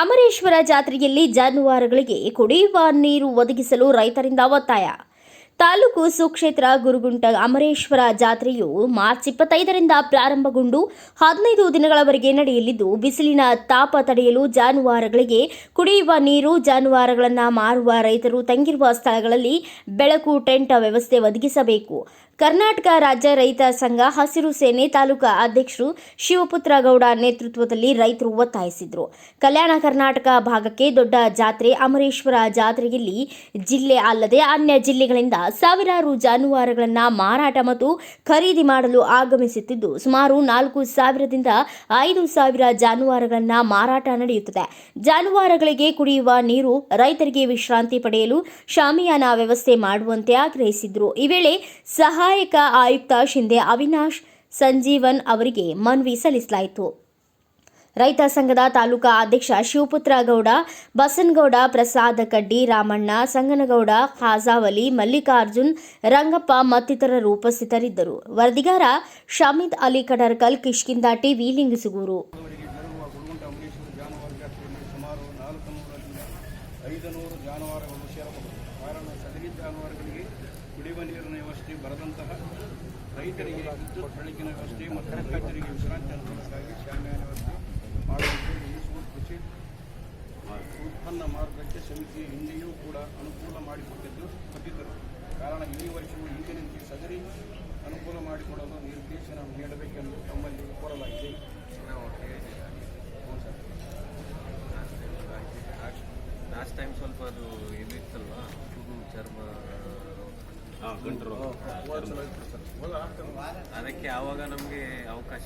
ಅಮರೇಶ್ವರ ಜಾತ್ರೆಯಲ್ಲಿ ಜಾನುವಾರುಗಳಿಗೆ ಕುಡಿಯುವ ನೀರು ಒದಗಿಸಲು ರೈತರಿಂದ ಒತ್ತಾಯ. ತಾಲೂಕು ಸುಕ್ಷೇತ್ರ ಗುರುಗುಂಟ ಅಮರೇಶ್ವರ ಜಾತ್ರೆಯು ಮಾರ್ಚ್ ಇಪ್ಪತ್ತೈದರಿಂದ ಪ್ರಾರಂಭಗೊಂಡು ಹದಿನೈದು ದಿನಗಳವರೆಗೆ ನಡೆಯಲಿದ್ದು, ಬಿಸಿಲಿನ ತಾಪ ತಡೆಯಲು ಜಾನುವಾರುಗಳಿಗೆ ಕುಡಿಯುವ ನೀರು, ಜಾನುವಾರುಗಳನ್ನು ಮಾರುವ ರೈತರು ತಂಗಿರುವ ಸ್ಥಳಗಳಲ್ಲಿ ಬೆಳಕು, ಟೆಂಟ್ ವ್ಯವಸ್ಥೆ ಒದಗಿಸಬೇಕು. ಕರ್ನಾಟಕ ರಾಜ್ಯ ರೈತ ಸಂಘ ಹಸಿರು ಸೇನೆ ತಾಲೂಕಾ ಅಧ್ಯಕ್ಷರು ಶಿವಪುತ್ರ ಗೌಡ ನೇತೃತ್ವದಲ್ಲಿ ರೈತರು ಒತ್ತಾಯಿಸಿದರು. ಕಲ್ಯಾಣ ಕರ್ನಾಟಕ ಭಾಗಕ್ಕೆ ದೊಡ್ಡ ಜಾತ್ರೆ ಅಮರೇಶ್ವರ ಜಾತ್ರೆಯಲ್ಲಿ ಜಿಲ್ಲೆ ಅಲ್ಲದೆ ಅನ್ಯ ಜಿಲ್ಲೆಗಳಿಂದ ಸಾವಿರಾರು ಜಾನುವಾರುಗಳನ್ನು ಮಾರಾಟ ಮತ್ತು ಖರೀದಿ ಮಾಡಲು ಆಗಮಿಸುತ್ತಿದ್ದು, ಸುಮಾರು ನಾಲ್ಕು ಸಾವಿರದಿಂದ ಐದು ಸಾವಿರ ಜಾನುವಾರುಗಳನ್ನು ಮಾರಾಟ ನಡೆಯುತ್ತದೆ. ಜಾನುವಾರುಗಳಿಗೆ ಕುಡಿಯುವ ನೀರು ರೈತರಿಗೆ ವಿಶ್ರಾಂತಿ ಪಡೆಯಲು ಶಾಮಿಯಾನ ವ್ಯವಸ್ಥೆ ಮಾಡುವಂತೆ ಆಗ್ರಹಿಸಿದ್ರು. ಈ ವೇಳೆ ಸಹಾಯಕ ಆಯುಕ್ತ ಶಿಂದೆ ಅವಿನಾಶ್ ಸಂಜೀವನ್ ಅವರಿಗೆ ಮನವಿ ಸಲ್ಲಿಸಲಾಯಿತು. ರೈತ ಸಂಘದ ತಾಲೂಕಾ ಅಧ್ಯಕ್ಷ ಶಿವಪುತ್ರ ಗೌಡ, ಬಸನಗೌಡ ಪ್ರಸಾದ ಕಡ್ಡಿ, ರಾಮಣ್ಣ, ಸಂಗನಗೌಡ, ಖಾಜಾವಲಿ, ಮಲ್ಲಿಕಾರ್ಜುನ್, ರಂಗಪ್ಪ ಮತ್ತಿತರರು ಉಪಸ್ಥಿತರಿದ್ದರು. ವರದಿಗಾರ ಶಮೀದ್ ಅಲಿ ಕಡರ್ಕಲ್ ಕಿಷ್ಕಿಂದ ಟಿವಿ, ಲಿಂಗಸುಗೂರು. ಕುಡಿಯುವ ನೀರಿನ ವ್ಯವಸ್ಥೆ ಬರದಂತಹ ರೈತರಿಗೆ ವಿದ್ಯುತ್ ಬೆಳಕಿನ ವ್ಯವಸ್ಥೆ ಮತ್ತು ರೈತರಿಗೆ ವಿಶ್ರಾಂತಿ ಅನುಕೂಲಕ್ಕಾಗಿ ಶಾಮ್ಯಾನ ವ್ಯವಸ್ಥೆ ಸಮಿತಿ ಹಿಂದೆಯೂ ಕೂಡ ಅನುಕೂಲ ಮಾಡಿಕೊಟ್ಟಿದ್ದು ಕೊಟ್ಟಿದ್ದರು ಕಾರಣ ಈ ವರ್ಷವೂ ಈಗಿನಂತೆ ಸದರಿ ಅನುಕೂಲ ಮಾಡಿಕೊಡಲು ನಿರ್ದೇಶನ ನೀಡಬೇಕೆಂದು ತಮ್ಮಲ್ಲಿ ಕೋರಲಾಗಿದೆ. ಲಾಸ್ಟ್ ಟೈಮ್ ಸ್ವಲ್ಪ ಅದು ಏನಿತ್ತಲ್ವ ಚರ್ಮ ಅದಕ್ಕೆ ಆವಾಗ ನಮಗೆ ಅವಕಾಶ.